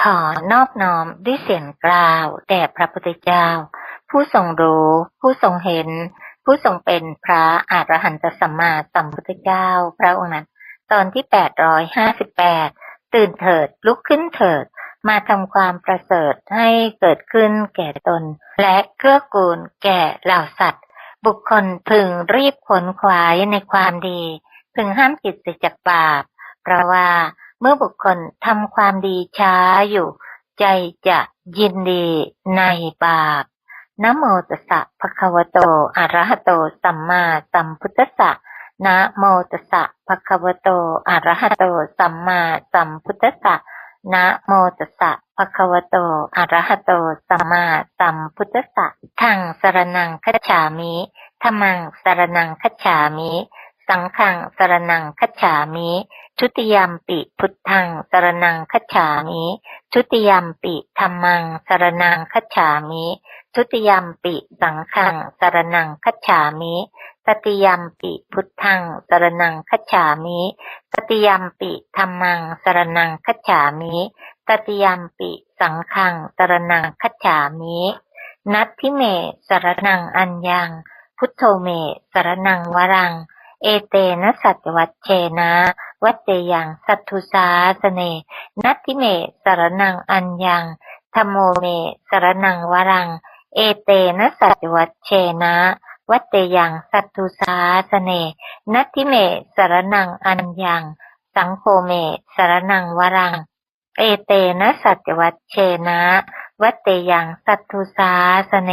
ขอนอบน้อมด้วยเสียงกล่าวแด่พระพุทธเจ้า ผู้ทรงรู้ ผู้ทรงเห็น ผู้ทรงเป็นพระอรหันตสัมมาสัมพุทธเจ้า พระองค์นั้น ตอนที่ 858 ตื่นเถิดลุกขึ้นเถิด มาทำความประเสริฐให้เกิดขึ้นแก่ตน และเกื้อกูลแก่เหล่าสัตว์ บุคคลพึงรีบขนขวายในความดี พึงห้ามจิตเสียจากบาปเพราะว่า เมื่อบุคคลทำความดีช้าอยู่ ใจจะยินดีในบาปนะโมตัสสะภะคะวะโตอะระหะโต สัมมาสัมพุทธัสสะนะโมตัสสะภะคะวะโตอะระหะโต สัมมาสัมพุทธัสสะนะโมตัสสะภะคะวะโตอะระหะโต สัมมาสัมพุทธัสสะทังสรนังคัจฉามิธรรมังสรนังคัจฉามิ สังฆังสรนังคัจฉามิทุติยามปิพุทธังสรนังคัจฉามิทุติยามปิธรรมังสรนังคัจฉามิทุติยามปิสังฆังสรนังคัจฉามิตติยามปิพุทธังสรนังคัจฉามิตติยามปิธรรมังสรนังคัจฉามิตติยามปิสังฆังสรนังคัจฉามินัตทิเมสรนังอัญญังพุทโธเมสรนังวรัง เอเตนะสัจวัตเชนะ วัจเจยังสัตถุสาสเน นัตทิเมสรนังอัญญังธโมเมสรนังวรัง เอเตนะสัจวัตเชนะ วัจเจยังสัตถุสาสเน นัตทิเมสรนังอัญญังสังโฆเมสรนังวรัง เอเตนะสัจวัตเชนะ วัตเตยังสัตถุสาสเน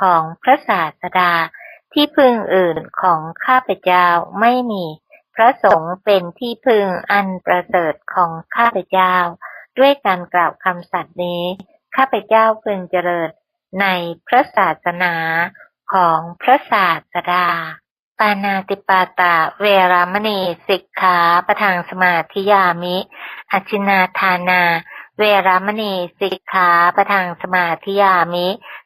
ของพระศาสดาที่พึงอื่นของข้าพเจ้าไม่มี พระสงฆ์เป็นที่พึงอันประเสริฐของข้าพเจ้า ด้วยการกล่าวคำสัตย์นี้ ข้าพเจ้าพึงเจริญในพระศาสนาของพระศาสดา ปานาติปาตาเวรามณีสิกขาประทางสมาธิยามิอจินาทานา เวรามณีสิกขาประทางสมาธิยามิ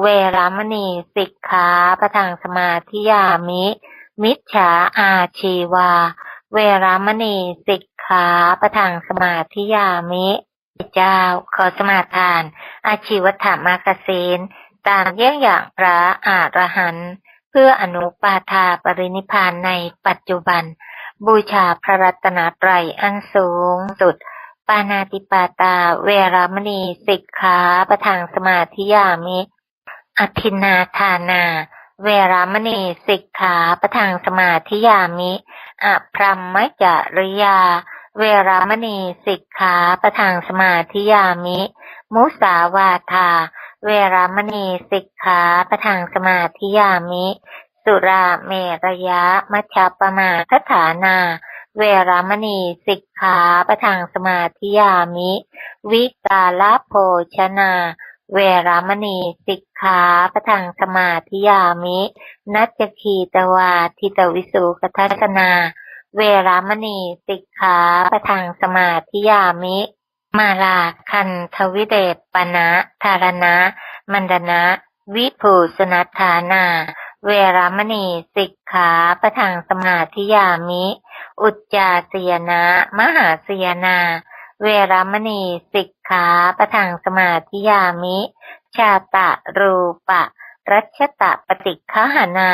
เวรามณีสิกขาประทางสมาธิยามิ มิจฉาอาชีวา เวรามณีสิกขาประทางสมาธิยามิเจ้าขอสมาทาน อาชีวธรรมากเสนตามเยี่ยงอย่างพระอรหันต์เพื่ออนุปาทาปรินิพานในปัจจุบัน บูชาพระรัตนตรัยอันสูงสุด ปานาติปาตาเวรามณีสิกขาประทางสมาธิยามิ อธินนาทานา เวรามณีสิกขาประทางสมาธิยามิอพรหมจริยา เวรามณีสิกขาประทางสมาธิยามิ มุสาวาทา เวรามณีสิกขาประทางสมาธิยามิ สุราเมรยะมัชฌปมาทฐานา เวรามณีสิกขาประทางสมาธิยามิ วิกาลโภชนา เวรามณีสิกขาประทางสมาธิยามิ นัจจคีตวาทิตวิสุกทัศนา เวรามณีสิกขาประทางสมาธิยามิ มาลาคันทวิเดปปนะธารณะ มันดนะวิภูสนัทธานา เวรามณีสิกขาประทางสมาธิยามิ อุจจาเสยนะ มหาเสยนา เวรามณีสิกขาประทางสมาธิยามิ ชาตะรูปะ รัชตะปฏิฆหานา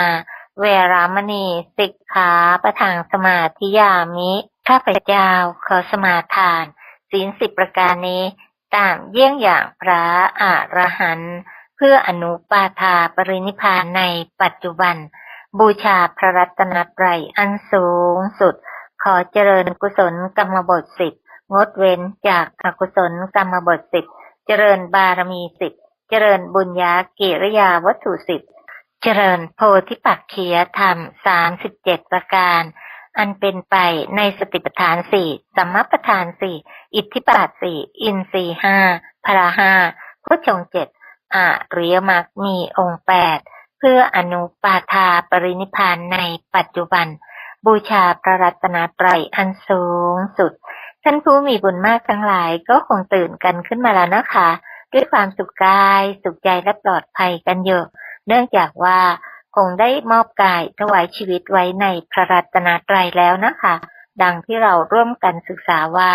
เวรามณีสิกขาประทางสมาธิยามิ ข้าพเจ้าขอสมาทานศีลสิบประการนี้ตามเยี่ยงอย่างพระอรหันต์พื่ออนุปาทาปรินิพพานในปัจจุบัน บูชาพระรัตนตรัยอันสูงสุด ขอเจริญกุศลกรรมบทสิบ งดเว้นจากอกุศลกรรมบทสิบเจริญบารมีสิบเจริญบุญญากิริยาวัตถุสิบเจริญโพธิปักขียธรรมสามสิบเจ็ดประการ อันเป็นไปในสติปัฏฐานสี่สัมมาปัฏฐานสี่อิทธิปัฏสี่อินทรีห้าพราห้าพุทธงเจ็ดอาริยมรรคมีองค์แปดเพื่ออนุปาทาปรินิพานในปัจจุบัน บูชาพระรัตนตรัยอันสูงสุด ท่านผู้มีบุญมากทั้งหลายก็คงตื่นกันขึ้นมาแล้วนะคะ ด้วยความสุขกาย สุขใจและปลอดภัยกันเยอะ เนื่องจากว่าคงได้มอบกายถวายชีวิตไว้ในพระรัตนตรัยแล้วนะคะ ดังที่เราร่วมกันศึกษาว่า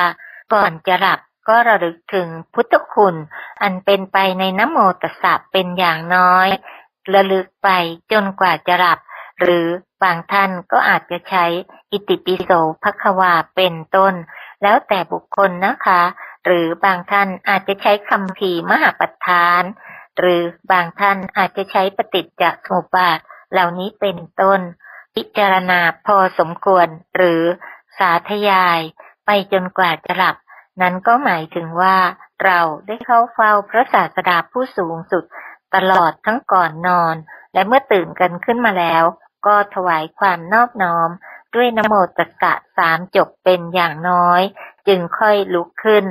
ก่อนจะหลับก็ระลึกถึงพุทธคุณ อันเป็นไปในนโมตสะเป็นอย่างน้อย ระลึกไปจนกว่าจะหลับ หรือบางท่านก็อาจจะใช้อิติปิโสภควาเป็นต้น แล้วแต่บุคคลนะคะ หรือบางท่านอาจจะใช้คำพีมหาปัฏฐาน หรือบางท่านอาจจะใช้ปฏิจจสมุปบาท เหล่านี้เป็นต้น พิจารณาพอสมควร หรือสาธยาย ไปจนกว่าจะหลับ นั้นก็หมายถึงว่า เราได้เข้าเฝ้าพระศาสดาผู้สูงสุด ตลอดทั้งก่อนนอน และเมื่อตื่นกันขึ้นมาแล้ว ก็ถวายความนอบน้อม ด้วยนโมตัสสะสามจบเป็นอย่างน้อย จึงค่อยลุกขึ้น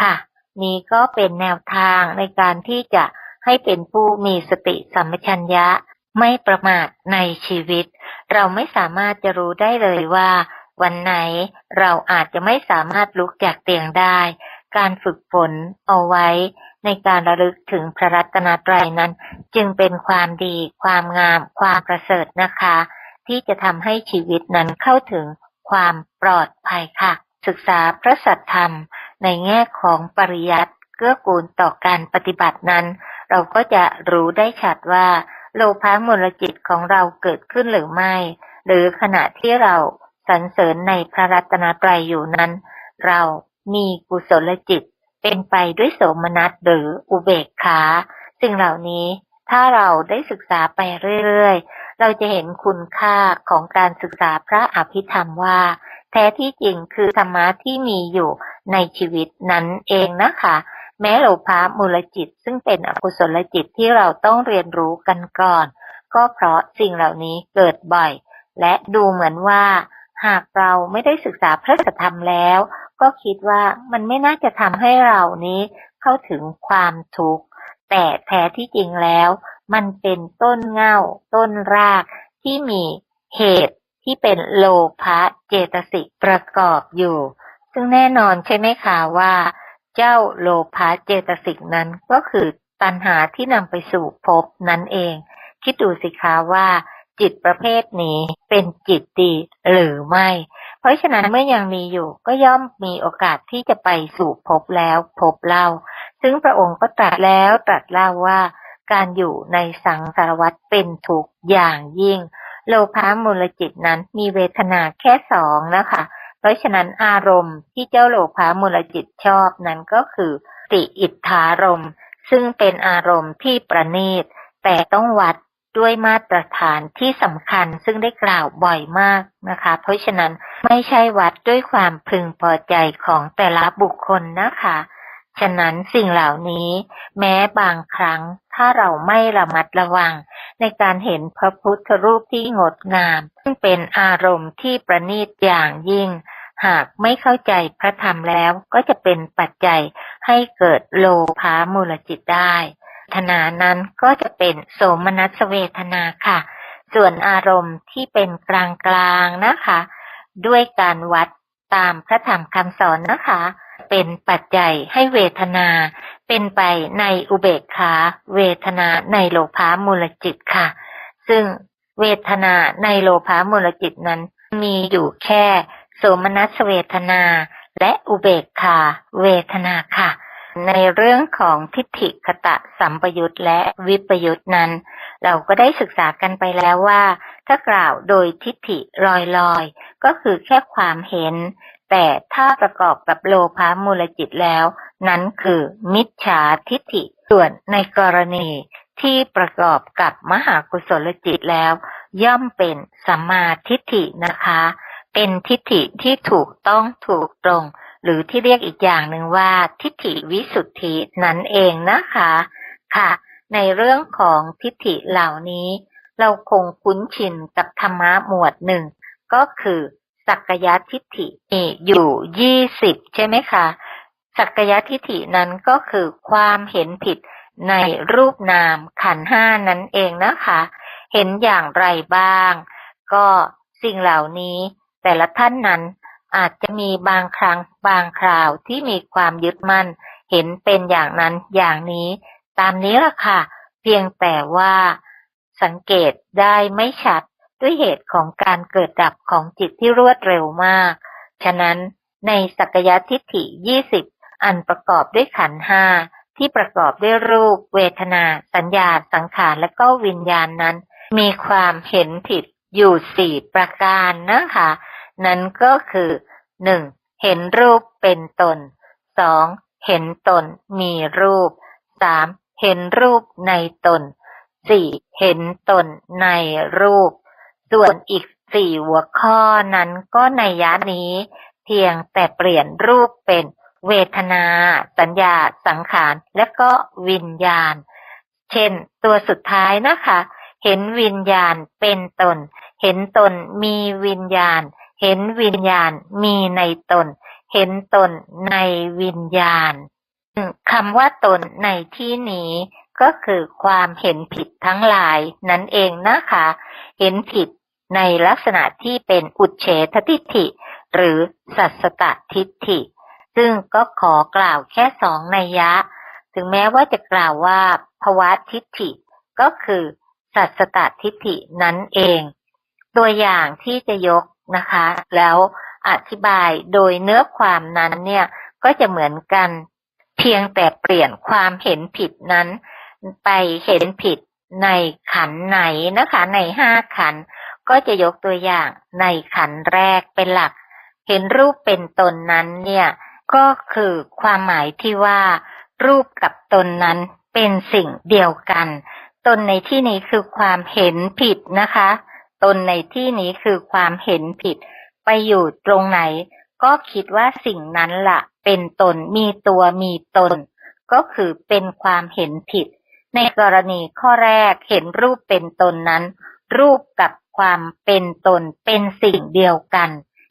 ค่ะ นี้ก็เป็นแนวทางในการที่จะให้เป็นผู้มีสติสัมปชัญญะ ไม่ประมาทในชีวิต เราไม่สามารถจะรู้ได้เลยว่า วันไหนเราอาจจะไม่สามารถลุกจากเตียงได้ การฝึกฝนเอาไว้ในการระลึกถึงพระรัตนตรัยนั้น จึงเป็นความดี ความงาม ความประเสริฐนะคะ ที่จะทำให้ชีวิตนั้นเข้าถึงความปลอดภัยค่ะ ศึกษาพระสัทธรรมในแง่ของปริยัติเกื้อกูลต่อการปฏิบัตินั้น เราก็จะรู้ได้ชัดว่า โลภะมูลจิตของเราเกิดขึ้นหรือไม่ หรือขณะที่เราสรรเสริญในพระรัตนตรัยอยู่นั้น เรามีกุศลจิตเป็นไปด้วยโสมนัสหรืออุเบกขาสิ่งเหล่านี้ถ้าเราได้ศึกษาไปเรื่อย เราจะเห็นคุณค่าของการศึกษาพระอภิธรรมว่า แท้ที่จริงคือธรรมะที่มีอยู่ในชีวิตนั้นเองนะคะ แม้โลภะมูลจิต ซึ่งเป็นอกุศลจิตที่เราต้องเรียนรู้กันก่อน ก็เพราะสิ่งเหล่านี้เกิดบ่อย และดูเหมือนว่า หากเราไม่ได้ศึกษาพระธรรมแล้ว ก็คิดว่ามันไม่น่าจะทำให้เรานี้เข้าถึงความทุกข์แต่แท้ที่จริงแล้ว มันเป็นต้นเง่า ต้นราก ที่มีเหตุที่เป็นโลภะเจตสิกประกอบอยู่ ซึ่งแน่นอนใช่ไหมคะว่า เจ้าโลภะเจตสิกนั้นก็คือตัณหาที่นำไปสู่ภพนั่นเอง คิดดูสิคะว่าจิตประเภทนี้เป็นจิตดีหรือไม่ เพราะฉะนั้นเมื่อยังมีอยู่ก็ย่อมมีโอกาสที่จะไปสู่พบแล้วพบเล่า ซึ่งพระองค์ก็ตรัสแล้วตรัสเล่าว่า การอยู่ในสังสารวัฏเป็นทุกอย่างยิ่ง โลภะมูลจิตนั้นมีเวทนาแค่สองนะคะ เพราะฉะนั้นอารมณ์ที่เจ้าโลภะมูลจิตชอบนั้นก็คือติอิทธารมซึ่งเป็นอารมณ์ที่ประณีต แต่ต้องวัดด้วยมาตรฐานที่สำคัญซึ่งได้กล่าวบ่อยมากนะคะ เพราะฉะนั้นไม่ใช่วัดด้วยความพึงพอใจของแต่ละบุคคลนะคะ ฉะนั้นสิ่งเหล่านี้แม้บางครั้งถ้าเราไม่ระมัดระวัง ในการเห็นพระพุทธรูปที่งดงาม ซึ่งเป็นอารมณ์ที่ประณีตอย่างยิ่ง หากไม่เข้าใจพระธรรมแล้วก็จะเป็นปัจจัยให้เกิดโลภามูลจิตได้ทนานั้นก็จะเป็นโสมนัสเวทนาค่ะ ส่วนอารมณ์ที่เป็นกลางกลางนะคะ ด้วยการวัดตามพระธรรมคำสอนนะคะ เป็นปัจจัยให้เวทนา เป็นไปในอุเบกขาเวทนาในโลภามูลจิตค่ะ ซึ่งเวทนาในโลภามูลจิตนั้น มีอยู่แค่โสมนัสเวทนาและอุเบกขาเวทนาค่ะ ในเรื่องของทิฏฐิคตะสัมปยุตและวิปยุตนั้น เราก็ได้ศึกษากันไปแล้วว่า ถ้ากล่าวโดยทิฏฐิลอยๆ ก็คือแค่ความเห็น แต่ถ้าประกอบกับโลภามูลจิตแล้ว นั้นคือมิจฉาทิฏฐิ ส่วนในกรณีที่ประกอบกับมหากุศลจิตแล้ว ย่อมเป็นสัมมาทิฏฐินะคะ เป็นทิฏฐิที่ถูกต้องถูกตรง หรือที่เรียกอีกอย่างหนึ่งว่าทิฏฐิวิสุทธินั่นเองนะคะค่ะ ในเรื่องของทิฏฐิเหล่านี้ เราคงคุ้นชินกับธรรมะหมวดหนึ่งก็คือ สักกายทิฏฐิอยู่ยี่สิบใช่ไหมคะสักกายทิฏฐินั้นก็คือความเห็นผิดในรูปนามขันห้านั่นเองนะคะ เห็นอย่างไรบ้าง ก็สิ่งเหล่านี้แต่ละท่านนั้นอาจจะมีบางครั้งบางคราวที่มีความยึดมั่น เห็นเป็นอย่างนั้นอย่างนี้ ตามนี้ละค่ะ เพียงแต่ว่าสังเกตได้ไม่ชัด ด้วยเหตุของการเกิดดับของจิตที่รวดเร็วมาก ฉะนั้นในสักยทิฏฐิยี่สิบอันประกอบด้วยขันห้าที่ประกอบด้วยรูป เวทนา สัญญา สังขาร และก็วิญญาณนั้น มีความเห็นผิดอยู่สี่ประการนะคะ นั้นก็คือหนึ่งเห็นรูปเป็นตนสองเห็นตนมีรูปสามเห็นรูปในตนสี่เห็นตนในรูป ส่วนอีกสี่หัวข้อนั้นก็ในยะนี้เพียงแต่เปลี่ยนรูปเป็นเวทนา สัญญา สังขาร และก็วิญญาณ เช่น ตัวสุดท้ายนะคะ เห็นวิญญาณเป็นตน เห็นตนมีวิญญาณ เห็นวิญญาณมีในตน เห็นตนในวิญญาณคำว่าตนในที่นี้ ก็คือความเห็นผิดทั้งหลายนั่นเองนะคะ เห็นผิดในลักษณะที่เป็นอุเฉททิฏฐิ หรือสัสตทิฏฐิ ซึ่งก็ขอกล่าวแค่สองนัยยะ ถึงแม้ว่าจะกล่าวว่าภวะทิฏฐิ ก็คือสัสตทิฏฐินั้นเอง ตัวอย่างที่จะยกนะคะ แล้วอธิบายโดยเนื้อความนั้นเนี่ยก็จะเหมือนกัน เพียงแต่เปลี่ยนความเห็นผิดนั้น ไปเห็นผิดในขันไหนนะคะ ในห้าขันก็จะยกตัวอย่างในขันแรกเป็นหลัก เห็นรูปเป็นตนนั้นเนี่ยก็คือความหมายที่ว่า รูปกับตนนั้นเป็นสิ่งเดียวกัน ตนในที่นี้คือความเห็นผิดนะคะ ตนในที่นี้คือความเห็นผิด ไปอยู่ตรงไหน ก็คิดว่าสิ่งนั้นละ่ะ เป็นตนมีตัวมีตน ก็คือเป็นความเห็นผิด ในกรณีข้อแรกเห็นรูปเป็นตนนั้น รูปกับความเป็นตนเป็นสิ่งเดียวกัน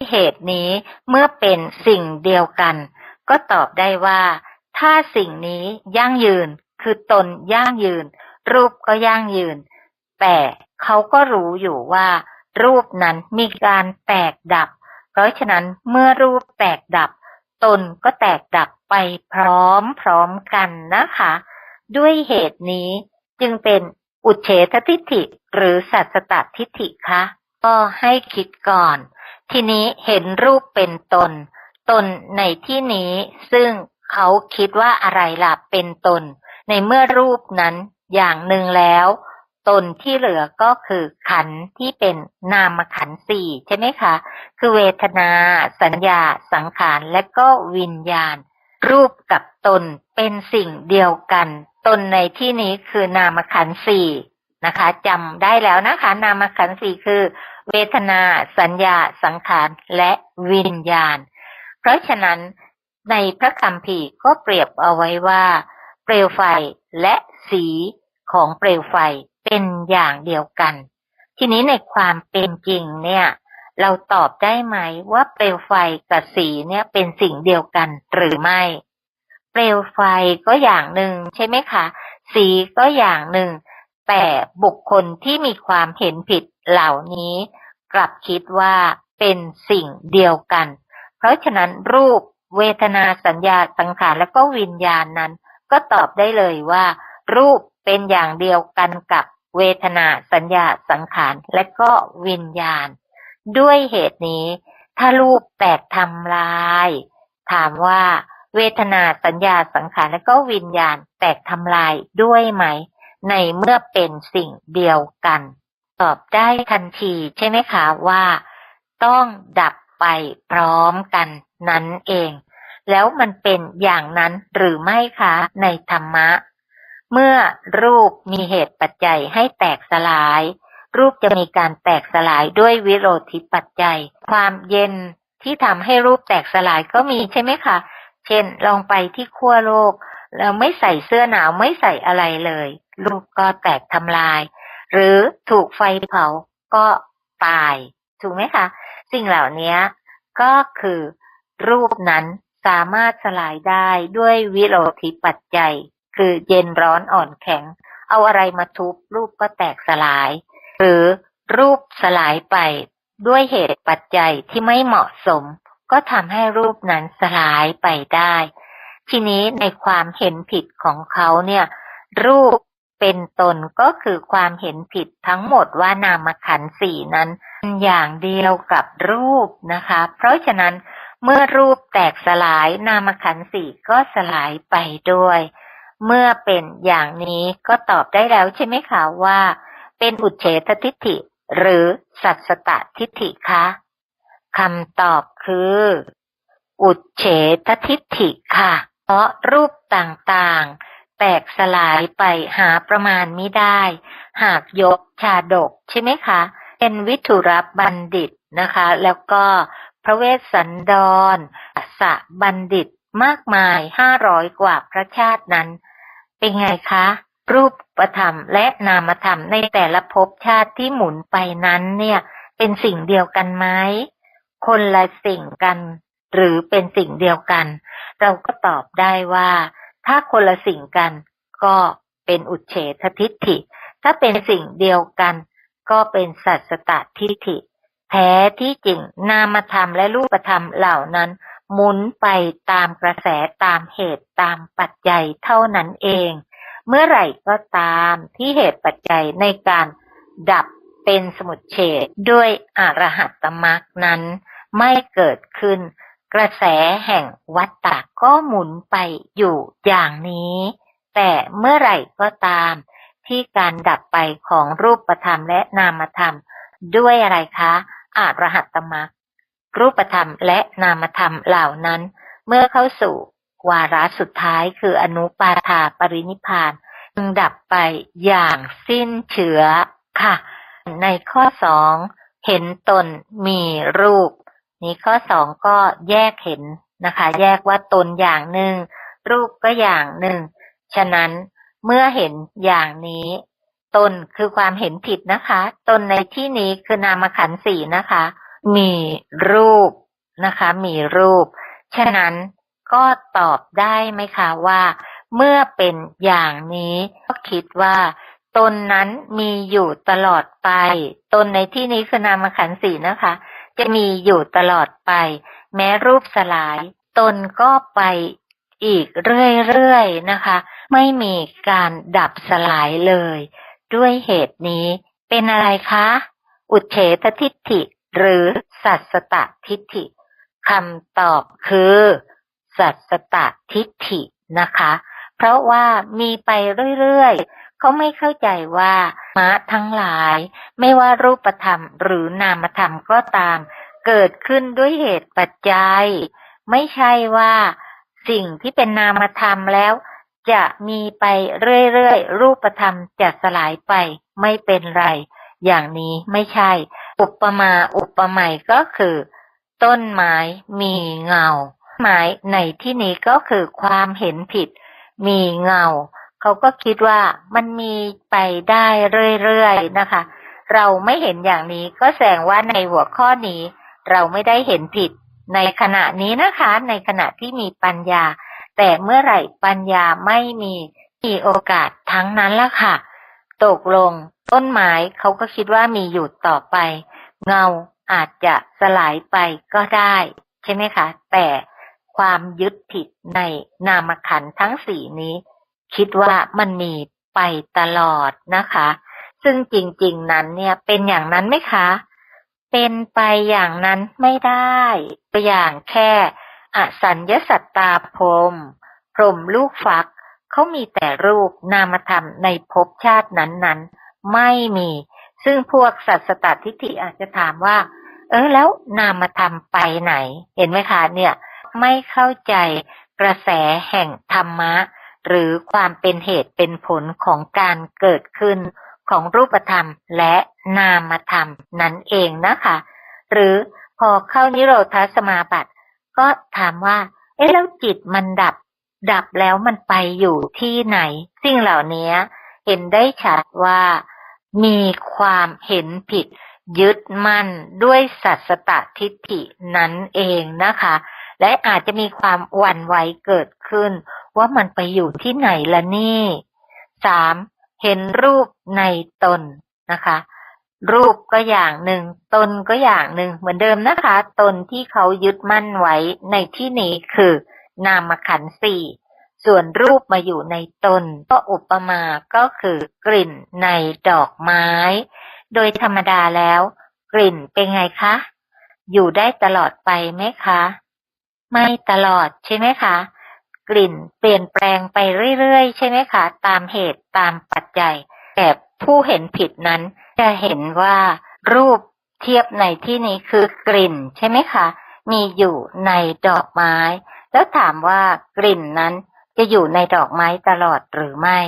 เหตุนี้เมื่อเป็นสิ่งเดียวกัน ก็ตอบได้ว่า ถ้าสิ่งนี้ยั่งยืน คือตนยั่งยืน รูปก็ยั่งยืน แต่เขาก็รู้อยู่ว่า รูปนั้นมีการแตกดับ เพราะฉะนั้นเมื่อรูปแตกดับ ตนก็แตกดับไปพร้อมพร้อมกันนะคะ ด้วยเหตุนี้จึงเป็นอุเฉททิฏฐิหรือสัตตทิฏฐิคะ ก็ให้คิดก่อน ทีนี้เห็นรูปเป็นตน ตนในที่นี้ซึ่งเขาคิดว่าอะไรล่ะเป็นตน ในเมื่อรูปนั้นอย่างหนึ่งแล้ว ตนที่เหลือก็คือขันที่เป็นนามขันสี่ใช่ไหมคะ คือเวทนา สัญญา สังขารและก็วิญญาณ รูปกับตนเป็นสิ่งเดียวกัน ตนในที่นี้คือนามขันสี่นะคะจำได้แล้วนะคะ นามขันสี่คือ เวทนา สัญญา สังขาร และวิญญาณ เพราะฉะนั้นในพระคัมภีร์ก็เปรียบเอาไว้ว่า เปลวไฟและสีของเปลวไฟเป็นอย่างเดียวกัน ทีนี้ในความเป็นจริงเนี่ย เราตอบได้ไหมว่าเปลวไฟกับสีเนี่ยเป็นสิ่งเดียวกันหรือไม่ เปลวไฟก็อย่างหนึ่งใช่ไหมคะ สีก็อย่างหนึ่ง แต่บุคคลที่มีความเห็นผิดเหล่านี้ กลับคิดว่าเป็นสิ่งเดียวกัน เพราะฉะนั้นรูปเวทนาสัญญาสังขารและก็วิญญาณนั้น ก็ตอบได้เลยว่า รูปเป็นอย่างเดียวกันกับเวทนาสัญญาสังขารและก็วิญญาณ ด้วยเหตุนี้ ถ้ารูปแตกทำลาย ถามว่าเวทนาสัญญาสังขารและก็วิญญาณแตกทำลายด้วยไหม ในเมื่อเป็นสิ่งเดียวกัน ตอบได้ทันทีใช่ไหมคะว่า ต้องดับไปพร้อมกันนั้นเอง แล้วมันเป็นอย่างนั้นหรือไม่คะในธรรมะ เมื่อรูปมีเหตุปัจจัยให้แตกสลาย รูปจะมีการแตกสลายด้วยวิโรธิปัจจัย ความเย็นที่ทำให้รูปแตกสลายก็มีใช่ไหมคะ เช่นลองไปที่ขั้วโลก เราไม่ใส่เสื้อหนาวไม่ใส่อะไรเลย รูปก็แตกทำลาย หรือถูกไฟเผาก็ตาย ถูกไหมคะ สิ่งเหล่านี้ก็คือรูปนั้นสามารถสลายได้ด้วยวิโรธิปัจจัย คือเย็นร้อนอ่อนแข็ง เอาอะไรมาทุบรูปก็แตกสลาย หรือรูปสลายไปด้วยเหตุปัจจัยที่ไม่เหมาะสม ก็ทำให้รูปนั้นสลายไปได้ ทีนี้ในความเห็นผิดของเขาเนี่ย รูปเป็นตนก็คือความเห็นผิดทั้งหมดว่านามขันสี่นั้นอย่างเดียวกับรูปนะคะ เพราะฉะนั้นเมื่อรูปแตกสลายนามขันสี่ก็สลายไปด้วย เมื่อเป็นอย่างนี้ก็ตอบได้แล้วใช่ไหมคะว่า เป็นอุเฉททิฏฐิ หรือสัตสตทิฏฐิคะคำตอบคือ อุเฉททิฏฐิค่ะ เพราะรูปต่างๆ แตกสลายไปหาประมาณไม่ได้ หากยกชาดกใช่ไหมคะเป็นวิถุรบัณฑิตนะคะ แล้วก็พระเวสสันดรสะบัณฑิตมากมายห้าร้อยกว่าพระชาตินั้น เป็นไงคะ รูปประธรรมและนามธรรมในแต่ละภพชาติที่หมุนไปนั้นเนี่ย เป็นสิ่งเดียวกันไหมคนละสิ่งกัน หรือเป็นสิ่งเดียวกัน เราก็ตอบได้ว่า ถ้าคนละสิ่งกัน ก็เป็นอุเฉททิฏฐิ ถ้าเป็นสิ่งเดียวกัน ก็เป็นสัตสตทิฏฐิแท้ที่จริงนามธรรมและรูปธรรมเหล่านั้น หมุนไปตามกระแสตามเหตุตามปัจจัยเท่านั้นเอง เมื่อไหร่ก็ตามที่เหตุปัจจัยในการดับเป็นสมุดเฉดด้วยอรหัตตมรรคนั้น ไม่เกิดขึ้น กระแสแห่งวัฏฏะก็หมุนไปอยู่อย่างนี้ แต่เมื่อไหร่ก็ตาม ที่การดับไปของรูปธรรมและนามธรรม ด้วยอะไรคะอารหัตตมรรครูปธรรมและนามธรรมเหล่านั้น เมื่อเข้าสู่ วาระสุดท้ายคืออนุปาทาปรินิพานจึงดับไปอย่างสิ้นเชื้อค่ะ ในข้อสองเห็นตนมีรูป นี้ข้อสองก็แยกเห็นนะคะ แยกว่าตนอย่างหนึ่ง รูปก็อย่างหนึ่ง ฉะนั้นเมื่อเห็นอย่างนี้ ตนคือความเห็นผิดนะคะ ตนในที่นี้คือนามขันธ์สี่นะคะ มีรูปนะคะ มีรูป ฉะนั้น ก็ตอบได้ไหมคะว่า เมื่อเป็นอย่างนี้ก็คิดว่า ตนนั้นมีอยู่ตลอดไป ตนในที่นี้คือนามขันธ์สี่นะคะ จะมีอยู่ตลอดไป แม้รูปสลาย ตนก็ไปอีกเรื่อยๆนะคะ ไม่มีการดับสลายเลย ด้วยเหตุนี้เป็นอะไรคะ อุเฉททิฏฐิ หรือสัตสตทิฏฐิคำตอบคือ สัตสตทิฏฐินะคะ เพราะว่ามีไปเรื่อยๆ เขาไม่เข้าใจว่ามะทั้งหลาย ไม่ว่ารูปธรรมหรือนามธรรมก็ตาม เกิดขึ้นด้วยเหตุปัจจัย ไม่ใช่ว่าสิ่งที่เป็นนามธรรมแล้ว จะมีไปเรื่อยๆ รูปธรรมจะสลายไปไม่เป็นไร อย่างนี้ไม่ใช่ อุปมาอุปไมยก็คือ ต้นไม้มีเงา ไม้ในที่นี้ก็คือความเห็นผิด มีเงา เขาก็คิดว่ามันมีไปได้เรื่อยๆนะคะ เราไม่เห็นอย่างนี้ก็แสดงว่าในหัวข้อนี้ เราไม่ได้เห็นผิด ในขณะนี้นะคะ ในขณะที่มีปัญญา แต่เมื่อไหร่ปัญญาไม่มีมีโอกาสทั้งนั้นละค่ะ ตกลงต้นไม้เขาก็คิดว่ามีอยู่ต่อไป เงาอาจจะสลายไปก็ได้ ใช่ไหมคะ แต่ ความยึดผิดในนามขันทั้งสี่นี้ คิดว่ามันมีไปตลอดนะคะ ซึ่งจริง ๆ นั้นเนี่ย เป็นอย่างนั้นไหมคะ เป็นไปอย่างนั้นไม่ได้ตัวอย่างแค่อสัญญสัตตาพรมพรมลูกฟักเขามีแต่รูปนามธรรมในภพชาตินั้นๆ ไม่มี ซึ่งพวกสัตสตทิฏฐิอาจจะถามว่า เออแล้วนามธรรมไปไหน เห็นไหมคะเนี่ย ไม่เข้าใจกระแสแห่งธรรมะ หรือความเป็นเหตุเป็นผลของการเกิดขึ้นของรูปธรรมและนามธรรมนั่นเองนะคะ หรือพอเข้านิโรธสมาบัติ ก็ถามว่า เอ๊ะแล้วจิตมันดับ ดับแล้วมันไปอยู่ที่ไหน สิ่งเหล่านี้เห็นได้ชัดว่ามีความเห็นผิดยึดมั่นด้วยสัตสตทิฏฐินั้นเองนะคะ และอาจจะมีความหวั่นไหวเกิดขึ้น ว่ามันไปอยู่ที่ไหนละนี่สามเห็นรูปในตนนะคะ รูปก็อย่างหนึ่ง ตนก็อย่างหนึ่ง เหมือนเดิมนะคะ ตนที่เขายึดมั่นไว้ในที่นี้คือนามขันธ์สี่ส่วนรูปมาอยู่ในตน ก็อุปมาก็คือกลิ่นในดอกไม้ โดยธรรมดาแล้ว กลิ่นเป็นไงคะ อยู่ได้ตลอดไปไหมคะ ไม่ตลอดใช่ไหมคะ กลิ่นเปลี่ยนแปลงไปเรื่อยๆ ใช่ไหมคะ ตามเหตุตามปัจจัย แต่ผู้เห็นผิดนั้นจะเห็นว่ารูปเทียบในที่นี้คือกลิ่นใช่ไหมคะ มีอยู่ในดอกไม้ แล้วถามว่ากลิ่นนั้นจะอยู่ในดอกไม้ตลอดหรือไม่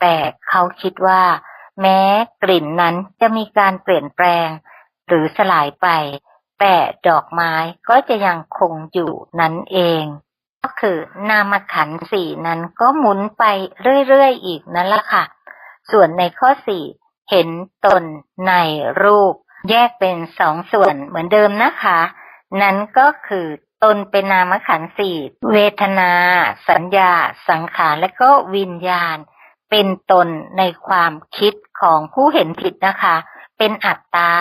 แต่เขาคิดว่า แม้กลิ่นนั้นจะมีการเปลี่ยนแปลง หรือสลายไป แต่ดอกไม้ก็จะยังคงอยู่นั่นเอง ก็คือนามขันสี่นั้นก็หมุนไปเรื่อยๆอีกนั่นแหละค่ะ ส่วนในข้อสี่เห็นตนในรูป แยกเป็นสองส่วนเหมือนเดิมนะคะ นั้นก็คือตนเป็นนามขันสี่เวทนา สัญญา สังขารและก็วิญญาณ เป็นตนในความคิดของผู้เห็นผิดนะคะ เป็นอัตตา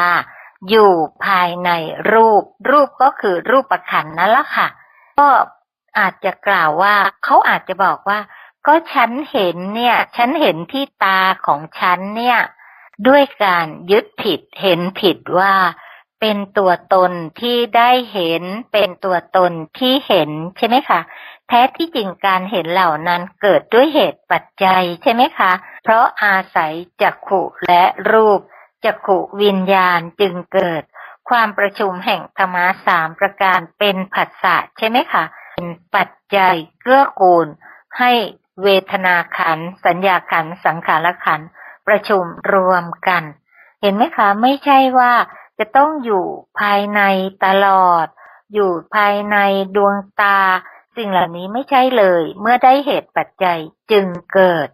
อยู่ภายในรูป รูปก็คือรูปประขันนั่นแหละค่ะ ก็อาจจะกล่าวว่าเขาอาจจะบอกว่า ก็ฉันเห็นเนี่ย ฉันเห็นที่ตาของฉันเนี่ย ด้วยการยึดผิดเห็นผิดว่าเป็นตัวตนที่ได้เห็นเป็นตัวตนที่เห็นใช่ไหมคะแท้ที่จริงการเห็นเหล่านั้นเกิดด้วยเหตุปัจจัยใช่ไหมคะ เพราะอาศัยจักขุและรูป จักขุวิญญาณจึงเกิด ความประชุมแห่งธรรมะสามประการเป็นผัสสะใช่ไหมคะเป็นปัจจัยเกื้อกูล ให้เวทนาขัน สัญญาขัน สังขารขัน ประชุมรวมกัน เห็นไหมคะ ไม่ใช่ว่าจะต้องอยู่ภายในตลอด อยู่ภายในดวงตา สิ่งเหล่านี้ไม่ใช่เลย เมื่อได้เหตุปัจจัยจึงเกิด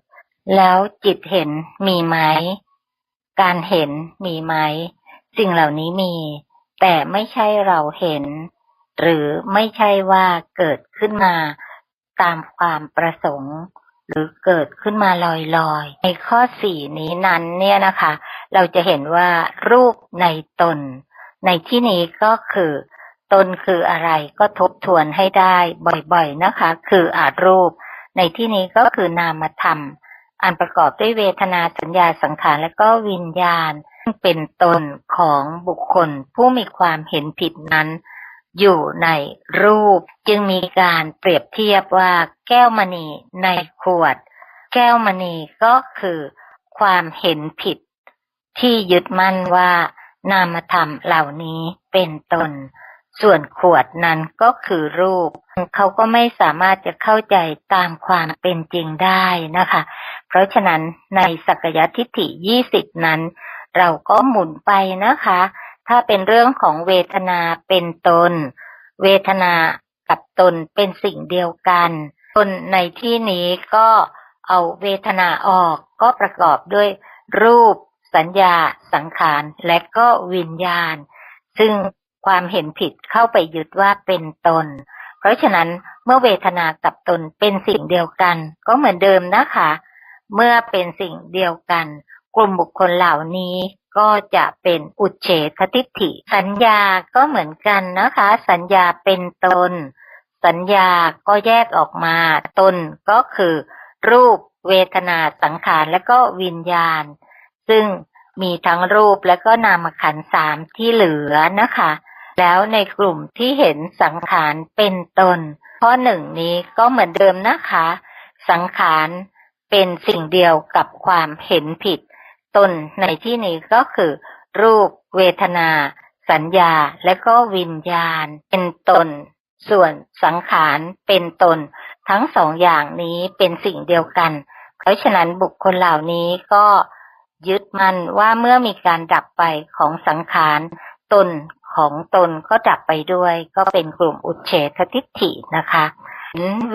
แล้วจิตเห็นมีไหม การเห็นมีไหม สิ่งเหล่านี้มี แต่ไม่ใช่เราเห็น หรือไม่ใช่ว่าเกิดขึ้นมาตามความประสงค์ หรือเกิดขึ้นมาลอยๆ ในข้อสี่นี้นั้นเนี่ยนะคะ เราจะเห็นว่ารูปในตน ในที่นี้ก็คือตนคืออะไรก็ทบทวนให้ได้บ่อยๆนะคะ คืออารูป ในที่นี้ก็คือนามธรรม อันประกอบด้วยเวทนาสัญญาสังขารและก็วิญญาณเป็นตนของบุคคลผู้มีความเห็นผิดนั้น อยู่ในรูปจึงมีการเปรียบเทียบว่าแก้วมณีในขวด แก้วมณีก็คือความเห็นผิด ที่ยึดมั่นว่านามธรรมเหล่านี้เป็นตน ส่วนขวดนั้นก็คือรูป เขาก็ไม่สามารถจะเข้าใจตามความเป็นจริงได้นะคะ เพราะฉะนั้นในสักยทิฏฐิยี่สิบนั้น เราก็หมุนไปนะคะ ถ้าเป็นเรื่องของเวทนาเป็นตน เวทนากับตนเป็นสิ่งเดียวกันตนในที่นี้ก็เอาเวทนาออกก็ประกอบด้วยรูป สัญญา สังขาร และก็วิญญาณ ซึ่งความเห็นผิดเข้าไปยึดว่าเป็นตน เพราะฉะนั้นเมื่อเวทนากับตนเป็นสิ่งเดียวกัน ก็เหมือนเดิมนะคะ เมื่อเป็นสิ่งเดียวกัน กลุ่มบุคคลเหล่านี้ก็จะเป็นอุเฉททิฏฐิ สัญญาก็เหมือนกันนะคะ สัญญาเป็นตน สัญญาก็แยกออกมา ตนก็คือ รูปเวทนาสังขารและก็วิญญาณ ซึ่งมีทั้งรูปและก็นามขันสามที่เหลือนะคะ แล้วในกลุ่มที่เห็นสังขารเป็นตน ข้อหนึ่งนี้ก็เหมือนเดิมนะคะ สังขาร เป็นสิ่งเดียวกับความเห็นผิด ตนในที่นี้ก็คือ รูป เวทนา สัญญา และก็วิญญาณ เป็นตน ส่วนสังขารเป็นตน ทั้งสองอย่างนี้เป็นสิ่งเดียวกัน เพราะฉะนั้นบุคคลเหล่านี้ก็ยึดมั่นว่าเมื่อมีการดับไปของสังขารตนของตนก็ดับไปด้วย ก็เป็นกลุ่มอุเฉททิฏฐินะคะ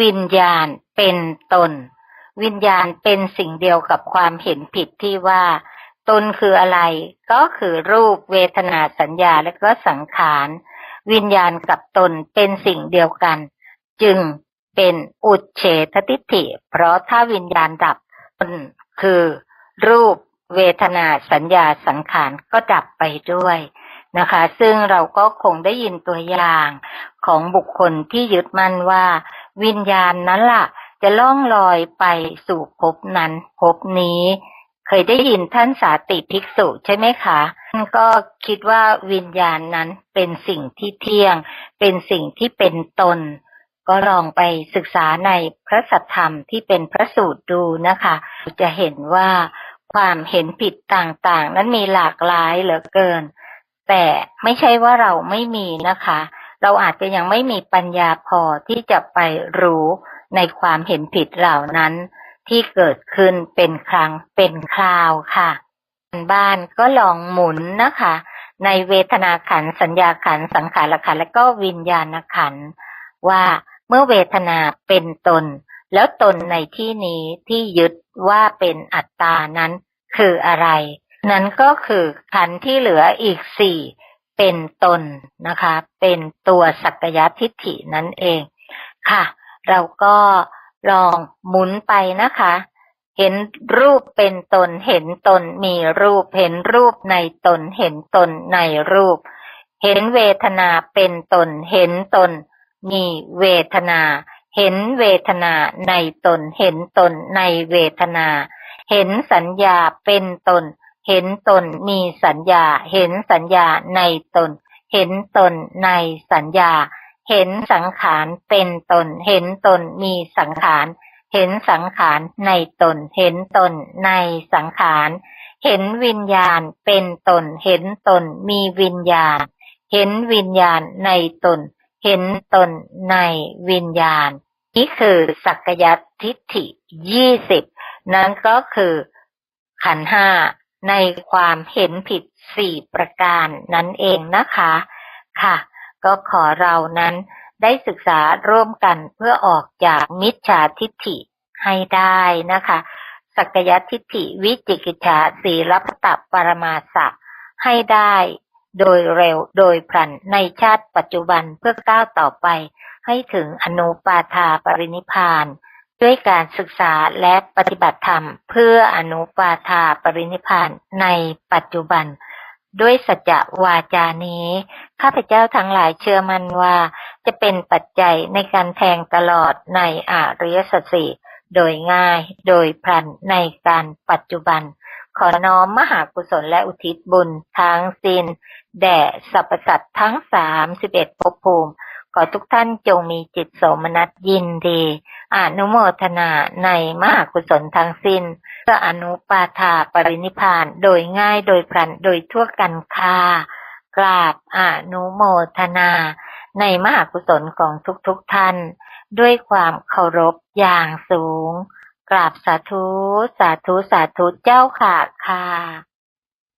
วิญญาณเป็นตน วิญญาณเป็นสิ่งเดียวกับความเห็นผิดที่ว่า ตนคืออะไร ก็คือรูปเวทนาสัญญาและก็สังขาร วิญญาณกับตนเป็นสิ่งเดียวกัน จึงเป็นอุเฉททิฏฐิ เพราะถ้าวิญญาณดับตนคือ รูปเวทนาสัญญาสังขารก็ดับไปด้วยนะคะ ซึ่งเราก็คงได้ยินตัวอย่างของบุคคลที่ยึดมั่นว่า วิญญาณนั้นละ่ะ จะล่องลอยไปสู่ภพนั้นภพนี้ เคยได้ยินท่านสาติภิกษุใช่ไหมคะท่านก็คิดว่าวิญญาณนั้นเป็นสิ่งที่เที่ยง เป็นสิ่งที่เป็นตน ก็ลองไปศึกษาในพระสัทธรรมที่เป็นพระสูตรดูนะคะ จะเห็นว่าความเห็นผิดต่างๆ นั้นมีหลากหลายเหลือเกิน แต่ไม่ใช่ว่าเราไม่มีนะคะ เราอาจจะยังไม่มีปัญญาพอที่จะไปรู้ ในความเห็นผิดเหล่านั้น ที่เกิดขึ้นเป็นครั้งเป็นคราวค่ะ บ้านก็ลองหมุนนะคะ ในเวทนาขันสัญญาขันสังขารขันและก็วิญญาณขันว่าเมื่อเวทนาเป็นตน แล้วตนในที่นี้ที่ยึดว่าเป็นอัตตานั้นคืออะไร นั้นก็คือขันที่เหลืออีกสี่เป็นตนนะคะ เป็นตัวสักยทิฏฐินั่นเองค่ะ เราก็ลองหมุนไปนะคะ เห็นรูปเป็นตน เห็นตนมีรูป เห็นรูปในตน เห็นตนในรูป เห็นเวทนาเป็นตน เห็นตน มีเวทนา เห็นเวทนาในตน เห็นตนในเวทนา เห็นสัญญาเป็นตน เห็นตนมีสัญญา เห็นสัญญาในตน เห็นตนในสัญญา เห็นสังขารเป็นตน เห็นตนมีสังขาร เห็นสังขารในตน เห็นตนในสังขาร เห็นวิญญาณเป็นตน เห็นตนมีวิญญาณ เห็นวิญญาณในตน เห็นตนในวิญญาณ นี่คือสักยทิฏฐิยี่สิบนั้นก็คือขันห้าในความเห็นผิดสี่ประการนั่นเองนะคะ ค่ะ ก็ขอเรานั้นได้ศึกษาร่วมกันเพื่อออกจากมิจฉาทิฏฐิให้ได้นะคะ สักยทิฏฐิวิจิกิจฉาสีรัพตปรมาสะให้ได้โดยเร็วโดยพลันในชาติปัจจุบันเพื่อก้าวต่อไป ให้ถึงอนุปาทาปรินิพาน ด้วยการศึกษาและปฏิบัติธรรม เพื่ออนุปาทาปรินิพานในปัจจุบัน ด้วยสัจจวาจานี้ ข้าพเจ้าทั้งหลายเชื่อมั่นว่าจะเป็นปัจจัยในการแทงตลอดในอริยสัจสี่โดยง่ายโดยพลันในการปัจจุบัน ขอน้อมมหากุศลและอุทิศบุญทั้งสิ้น แด่สรรพสัตว์ทั้งสามสิบเอ็ดภพภูมิ ขอทุกท่านจงมีจิตโสมนัสยินดี อนุโมทนาในมหากุศลทั้งสิ้นเพื่ออนุปาทาปรินิพานโดยง่ายโดยพลันโดยทั่วกันค่ากราบอนุโมทนา ในมหากุศลของทุกๆทท่าน ด้วยความเคารพอย่างสูง กราบสาธุ สาธุ สาธุเจ้าค่ะค่ะ